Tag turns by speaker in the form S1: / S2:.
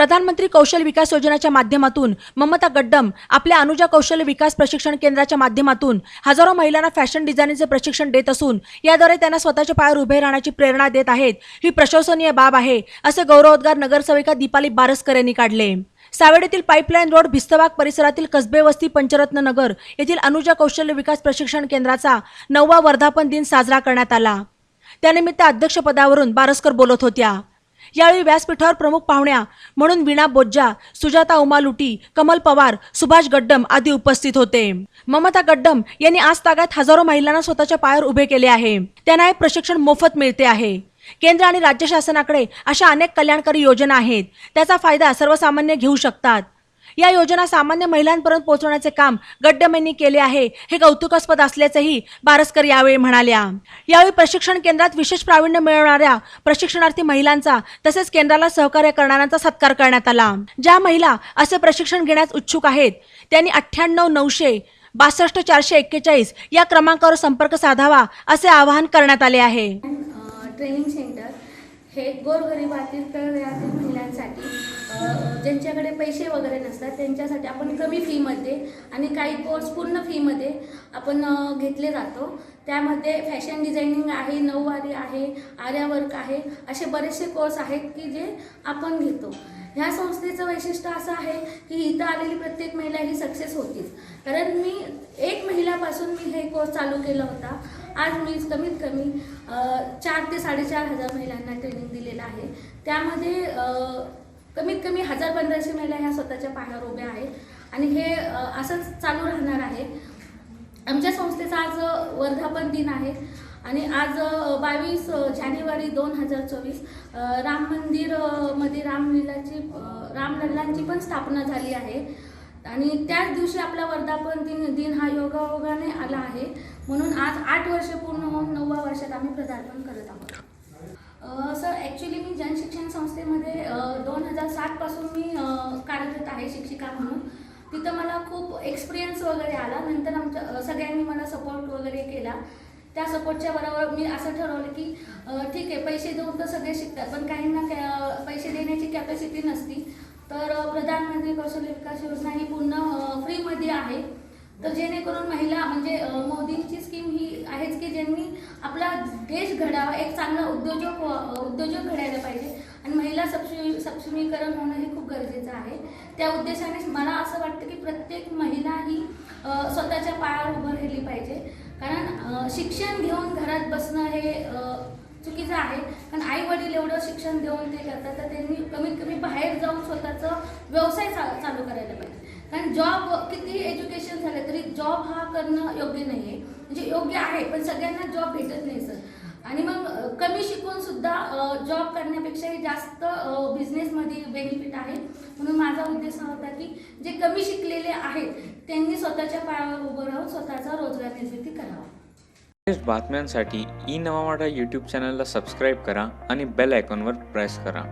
S1: प्रधानमंत्री कौशल्य विकास योजनेच्या माध्यमातून ममता गड्डम आपल्या अनुजा कौशल्य विकास प्रशिक्षण केंद्राच्या माध्यमातून हजारो महिलांना फॅशन डिझायनिंगचे प्रशिक्षण देत असून याद्वारे त्यांना स्वतःच्या पायावर उभे राहण्याची प्रेरणा देत आहेत. ही प्रशंसनीय बाब आहे असे गौरवोद्गार नगरसेविका दीपाली बारसकर यांनी काढले. सावेडीतील पाईपलाईन रोड भिस्तबाग परिसरातील कसबे वस्ती पंचरत्न नगर येथील अनुजा कौशल्य विकास प्रशिक्षण केंद्राचा नववा वर्धापन दिन साजरा करण्यात आला. त्यानिमित्त अध्यक्षपदावरून बारसकर बोलत होत्या. यावेळी व्यासपीठावर प्रमुख पाहुण्या म्हणून वीणा बोज्जा सुजाता उमालुटी कमल पवार सुभाष गड्डम आदी उपस्थित होते. ममता गड्डम यांनी आज तागात हजारो महिलांना स्वतःच्या पायावर उभे केले आहे. त्यांना हे प्रशिक्षण मोफत मिळते आहे. केंद्र आणि राज्य शासनाकडे अशा अनेक कल्याणकारी योजना आहेत. त्याचा फायदा सर्वसामान्य घेऊ शकतात. या योजना सामान्य महिलांपर्यंत पोहोचवण्याचे काम गड्डमेंनी केले आहे. हे कौतुकास्पद असल्याचंही बारसकर यावेळी म्हणाल्या. यावेळी प्रशिक्षण केंद्रात विशेष प्रावीण्य मिळवणाऱ्या प्रशिक्षणार्थी महिलांचा तसेच केंद्राला सहकार्य करणाऱ्यांचा सत्कार करण्यात आला. ज्या महिला असे प्रशिक्षण घेण्यास इच्छुक आहेत त्यांनी अठ्ठ्याण्णव नऊशे बासष्ट चारशे एक्केचाळीस या क्रमांकावर संपर्क साधावा असे आवाहन करण्यात आले आहे.
S2: ट्रेनिंग सेंटर हे गोरगरिबातील तळव्यातील महिलांसाठी ज्यांच्याकडे पैसे वगैरे नसतात त्यांच्यासाठी आपण कमी फीमध्ये आणि काही कोर्स पूर्ण फीमध्ये आपण घेतले जातो. त्यामध्ये फॅशन डिझायनिंग आहे नऊवारी आहे आर्यावर्क आहे असे बरेचसे कोर्स आहेत की जे आपण घेतो. ह्या संस्थेचं वैशिष्ट्य असं आहे की इथं आलेली प्रत्येक महिला ही सक्सेस होतीच. कारण मी एक महिलापासून मी हे कोर्स चालू केला होता. आज मी कमीत कमी चार ते साडेचार हजार महिलांना ट्रेनिंग दिलेलं आहे. त्यामध्ये कमीत कमी हजार पंधराशे महिला ह्या स्वतःच्या पायावर उभ्या आहेत. आणि हे असंच चालू राहणार आहे. आमच्या संस्थेचा आज वर्धापन दिन आहे. आणि आज बावीस जानेवारी दोन हजार चोवीस राम मंदिरमध्ये रामलीलाची रामलल्लांची पण स्थापना झाली आहे. आणि त्याच दिवशी आपला वर्धापन दिन दिन हा योगायोगाने आला आहे. म्हणून आज आठ वर्ष पूर्ण होऊन नवव्या वर्षात आम्ही प्रदार्पण करत आहोत. सर ॲक्च्युली मी जनशिक्षण संस्थेमध्ये दोन हजार सातपासून मी कार्यरत आहे शिक्षिका म्हणून. तिथं मला खूप एक्सपिरियन्स वगैरे आला. नंतर आमच्या सगळ्यांनी मला सपोर्ट वगैरे केला. त्या सपोर्टच्या बरोबर मी असं ठरवलं की ठीक आहे पैसे देऊन तर सगळे शिकतात पण काहींना कॅ- पैसे देण्याची कॅपॅसिटी नसती. तर प्रधानमंत्री कौशल्य विकास योजना ही पूर्ण फ्रीमध्ये आहे. तर जेणेकरून महिला म्हणजे मोदींची स्कीम ही आहेच की ज्यांनी आपला देश घडावा एक चांगला उद्योजक उद्योजक घडायला पाहिजे. आणि महिला सक्षमी सक्षमीकरण होणं हे खूप गरजेचं आहे. त्या उद्देशाने मला असं वाटतं की प्रत्येक महिला ही स्वतःच्या पायावर उभं राहिली पाहिजे. कारण शिक्षण घेऊन घरात बसणं हे चुकीचं आहे. कारण आई वडील एवढं शिक्षण देऊन ते करतात तर त्यांनी कमीत कमी बाहेर जाऊन स्वतःचं व्यवसाय चा चालू करायला पाहिजे. कारण जॉब किती एज्युकेशन झालं तरी जॉब हा करणं योग्य नाही आहे म्हणजे योग्य आहे पण सगळ्यांना जॉब भेटत नाही सर. आणि मग कमी शिकून सुद्धा जॉब करण्यापेक्षाही जास्त बिझनेसमध्ये बेनिफिट आहे. म्हणून माझा उद्देश हा होता की जे कमी शिकलेले आहेत त्यांनी स्वतःच्या पायावर उभं राहून स्वतःचा रोजगार निर्मिती करावा.
S3: बातम्यांसाठी ई नवावाडा यूट्यूब चॅनलला सबस्क्राईब करा आणि बेल आयकॉनवर प्रेस करा.